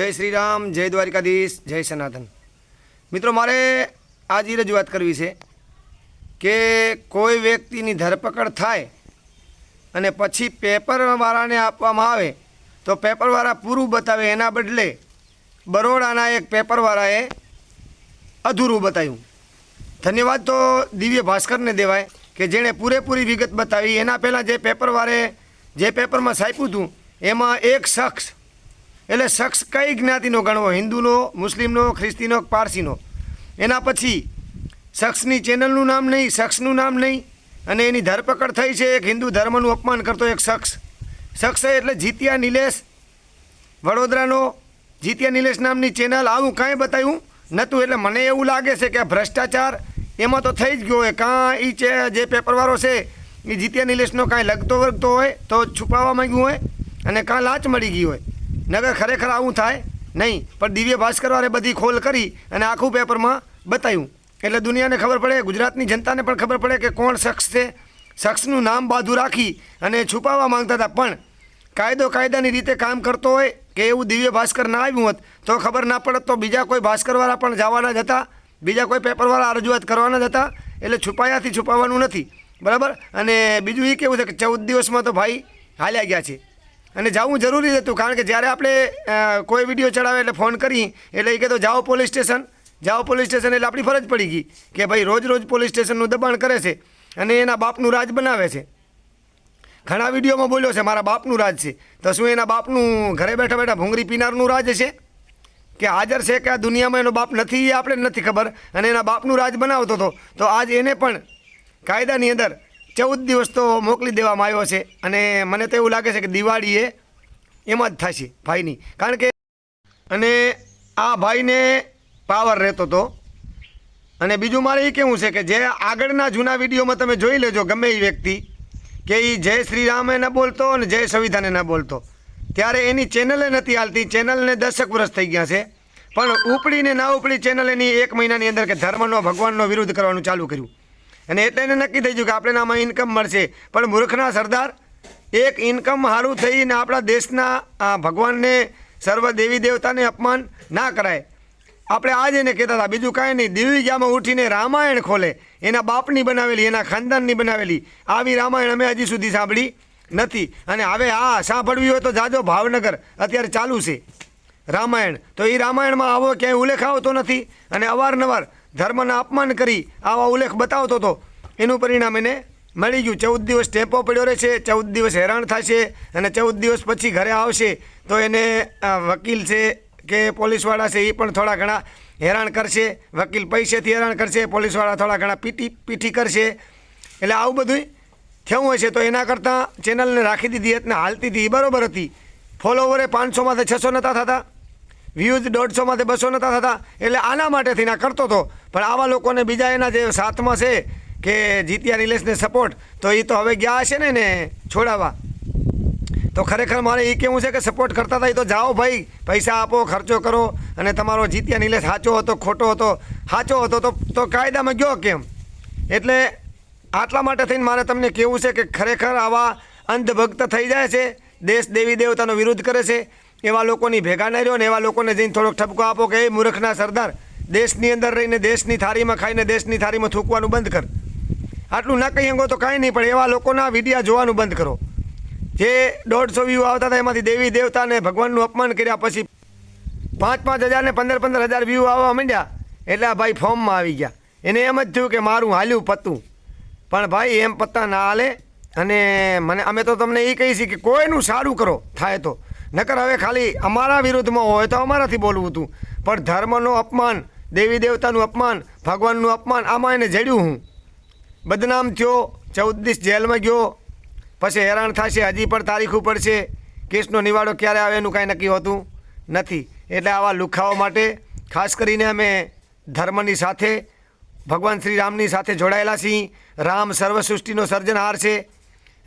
જય શ્રી રામ જય દ્વારિકાધીશ, જય સનાતન. મિત્રો, મારે આજે રજૂઆત કરવી છે કે કોઈ વ્યક્તિની ધરપકડ થાય અને પછી પેપરવાળાને આપવામાં આવે તો પેપરવાળા પૂરું બતાવે એના બદલે બરોડાના એક પેપરવાળાએ અધૂરું બતાવ્યું. ધન્યવાદ તો દિવ્ય ભાસ્કરને દેવાય કે જેણે પૂરેપૂરી વિગત બતાવી. એના પહેલાં જે પેપરવાળે જે પેપરમાં છાપ્યું હતું, એમાં એક શખ્સ એટલે શખ્સ કઈ જ્ઞાતિનો ગણવો? હિન્દુનો, મુસ્લિમનો, ખ્રિસ્તીનો પારસીનો? એના પછી શખ્સની ચેનલનું નામ નહીં, શખ્સનું નામ નહીં, અને એની ધરપકડ થઈ છે. એક હિન્દુ ધર્મનું અપમાન કરતો એક શખ્સ. શખ્સ એટલે જીતિયા નિલેશ વડોદરાનો. જીતિયા નિલેશ નામની ચેનલ આવું કાંઈ બતાવ્યું નહોતું. એટલે મને એવું લાગે છે કે ભ્રષ્ટાચાર એમાં તો થઈ જ ગયો હોય. કાં એ જે પેપરવાળો છે એ જીતિયા નિલેશનો કાંઈ લગતો વર્ગતો હોય તો છુપાવવા માંગ્યું હોય અને કાં લાંચ મળી ગઈ હોય. નગર ખરેખર આવું થાય? નહીં, પણ દિવ્ય ભાસ્કરવાળે બધી ખોલ કરી અને આખું પેપરમાં બતાવ્યું એટલે દુનિયાને ખબર પડે, ગુજરાતની જનતાને પણ ખબર પડે કે કોણ શખ્સ છે. શખ્સનું નામ બાધું રાખી અને છુપાવવા માંગતા હતા. પણ કાયદો કાયદાની રીતે કામ કરતો હોય કે એવું દિવ્ય ભાસ્કર ના આવ્યું હોત, તો ખબર ના પડત તો બીજા કોઈ ભાસ્કરવાળા પણ જવાના જ હતા. બીજા કોઈ પેપરવાળા રજૂઆત કરવાના જ હતા. એટલે છુપાયાથી છુપાવવાનું નથી. બરાબર? અને બીજું એ કેવું છે કે ચૌદ દિવસમાં તો ભાઈ હાલ્યા ગયા છે. અને જવું જરૂરી હતું, કારણ કે જ્યારે આપણે કોઈ વીડિયો ચડાવે એટલે ફોન કરી, એટલે એ કહેતો, જાઓ પોલીસ સ્ટેશન. જાઓ પોલીસ સ્ટેશન એટલે આપણી ફરજ પડી ગઈ કે ભાઈ રોજ રોજ પોલીસ સ્ટેશનનું દબાણ કરે છે અને એના બાપનું રાજ બનાવે છે. ઘણા વિડીયોમાં બોલ્યો છે, મારા બાપનું રાજ છે. તો શું એના બાપનું ઘરે બેઠા બેઠા ભૂંગળી પીનારનું રાજ છે? કે હાજર છે કે આ દુનિયામાં એનો બાપ નથી, એ આપણે નથી ખબર. અને એના બાપનું રાજ બનાવતો હતો. તો આજ એને પણ કાયદાની અંદર ચૌદ દિવસ તો મોકલી દેવામાં આવ્યો છે. અને મને તો એવું લાગે છે કે દિવાળી એ એમાં જ થશે ભાઈની. કારણ કે અને આ ભાઈને પાવર રહેતો હતો અને બીજું મારે એ કેવું છે કે જે આગળના જૂના વિડીયોમાં તમે જોઈ લેજો ગમે એ વ્યક્તિ, કે એ જય શ્રી રામે ન બોલતો અને જય સંવિધાને ન બોલતો. ત્યારે એની ચેનલે નથી હાલતી, ચેનલને દશક વર્ષ થઈ ગયા છે. પણ ઉપડીને ના ઉપડી ચેનલ એની એક મહિનાની અંદર કે ધર્મનો, ભગવાનનો વિરુદ્ધ કરવાનું ચાલુ કર્યું. અને એટલે એને નક્કી થઈ ગયું કે આપણે આમાં ઇન્કમ મળશે. પણ મૂર્ખના સરદાર, એક ઇન્કમ સારું થઈને આપણા દેશના ભગવાનને, સર્વ દેવી દેવતાને અપમાન ના કરાય. આપણે આજ એને કહેતા હતા, બીજું કાંઈ નહીં દિવ્યજામાં ઉઠીને રામાયણ ખોલે. એના બાપની બનાવેલી, એના ખાનદાનની બનાવેલી. આવી રામાયણ અમે હજી સુધી સાંભળી નથી. અને હવે આ સાંભળવી હોય તો જાજો ભાવનગર, અત્યારે ચાલુ છે. રામાયણ. તો એ રામાયણમાં આવો ક્યાંય ઉલ્લેખ આવતો નથી. અને અવારનવાર ધર્મના અપમાન કરી આવા ઉલ્લેખ બતાવતો હતો. એનું પરિણામ એને મળી ગયું. ચૌદ દિવસ ટેપો પડ્યો રહે છે ચૌદ દિવસ હેરાન થશે અને ચૌદ દિવસ પછી ઘરે આવશે. તો એને વકીલ છે કે પોલીસવાળા છે એ પણ થોડા ઘણા હેરાન કરશે. વકીલ પૈસેથી હેરાન કરશે, પોલીસવાળા થોડા ઘણા પીટી, પીઠી કરશે. એટલે આવું બધું થયું હશે. તો એના કરતાં ચેનલને રાખી દીધી હતી ને હાલતી હતી. એ બરાબર હતી. ફોલોવરે પાંચસોમાંથી છસો નહોતા થતા. વ્યૂઝ દોઢસોમાંથી બસો નહોતા થતા. એટલે આના માટેથી ના કરતો હતો પણ આવા લોકોને બીજા એના જે સાથમાં છે કે જીત્યા રિલેશને સપોર્ટ તો એ તો હવે ગયા હશે ને એને છોડાવવા. તો ખરેખર મારે એ કેવું છે કે સપોર્ટ કરતા હતા એ તો જાઓ ભાઈ, પૈસા આપો, ખર્ચો કરો, અને તમારો જીત્યા નિલેશ સાચો હતો, ખોટો હતો, સાચો હતો, તો તો કાયદામાં ગયો કેમ? એટલે આટલા માટે થઈને મારે તમને કહેવું છે કે ખરેખર આવા અંધભક્ત થઈ જાય છે, દેશ દેવી દેવતાનો વિરોધ કરે છે એવા લોકોની ભેગા ન રહ્યો ને એવા લોકોને જઈને થોડોક ઠપકો આપો કે, એ મૂર્ખના સરદાર, દેશની અંદર રહીને દેશની થાળીમાં ખાઈને દેશની થાળીમાં થૂકવાનું બંધ કર. આટલું ના કહી અંગો તો કાંઈ નહીં, પણ એવા લોકોના વિડીયા જોવાનું બંધ કરો. જે દોઢસો વ્યૂ આવતા હતા એમાંથી દેવી દેવતાને ભગવાનનું અપમાન કર્યા પછી પાંચ પાંચ હજારને પંદર પંદર હજાર વ્યૂ આવવા માંડ્યા, એટલે આ ભાઈ ફોર્મમાં આવી ગયા. એને એમ જ થયું કે મારું હાલ્યું પતું પણ ભાઈ એમ પત્તા ના હાલે, અને મને અમે તો તમને એ છીએ કે કોઈનું સારું કરો, થાય તો. નકર હવે ખાલી અમારા વિરુદ્ધમાં હોય તો અમારાથી બોલવું હતું પણ ધર્મનું અપમાન, દેવી દેવતાનું અપમાન, ભગવાનનું અપમાન, આમાં એને જડ્યું હું? બદનામ થયો, ચૌદ દિવસ જેલમાં ગયો. પછી હેરાન થશે, હજી પણ તારીખ ઉપર છે. કેસનો નિવાડો ક્યારે આવે એનું કાંઈ નક્કી હોતું નથી. એટલે આવા લુખાઓ માટે ખાસ કરીને અમે ધર્મની સાથે, ભગવાન શ્રી રામની સાથે જોડાયેલા છીએ. રામ સર્વસૃષ્ટિનો સર્જનહાર છે.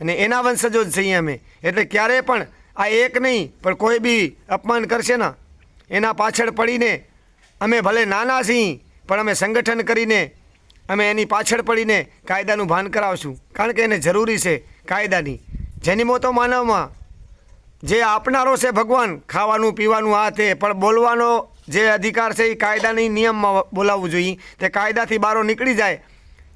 અને એના વંશજો જ છીએ અમે. એટલે ક્યારેય પણ આ એક નહીં, પણ કોઈ બી અપમાન કરશે ને. એના પાછળ પડીને અમે ભલે નાના છીએ, પણ અમે સંગઠન કરીને અમે એની પાછળ પડીને કાયદાનું ભાન કરાવશું. કારણ કે એને જરૂરી છે કાયદાની. જેની તો માનવમાં. જે આપનારો છે ભગવાન, ખાવાનું, પીવાનું, આ તે. પણ બોલવાનો જે અધિકાર છે એ કાયદાની નિયમમાં બોલાવવું જોઈએ. તે કાયદાથી બારો નીકળી જાય.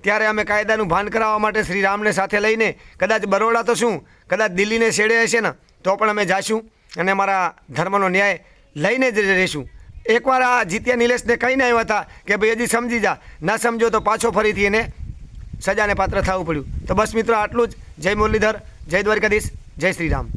ત્યારે અમે કાયદાનું ભાન કરાવવા માટે શ્રી રામને સાથે લઈને કદાચ બરોડા તો શું? કદાચ દિલ્હીને છેડે હશે ને. તો પણ અમે જાશું અને અમારા ધર્મનો ન્યાય લઈને જ રહીશું. એકવાર આ જીત્યા નિલેશને કહીને આવ્યા હતા કે ભાઈ હજી સમજી જા, ના સમજો તો પાછો ફરીથી એને સજાને પાત્ર થવું પડ્યું. તો બસ મિત્રો, આટલું જ. જય મુરલીધર, જય દ્વારકાધીશ, જય શ્રી રામ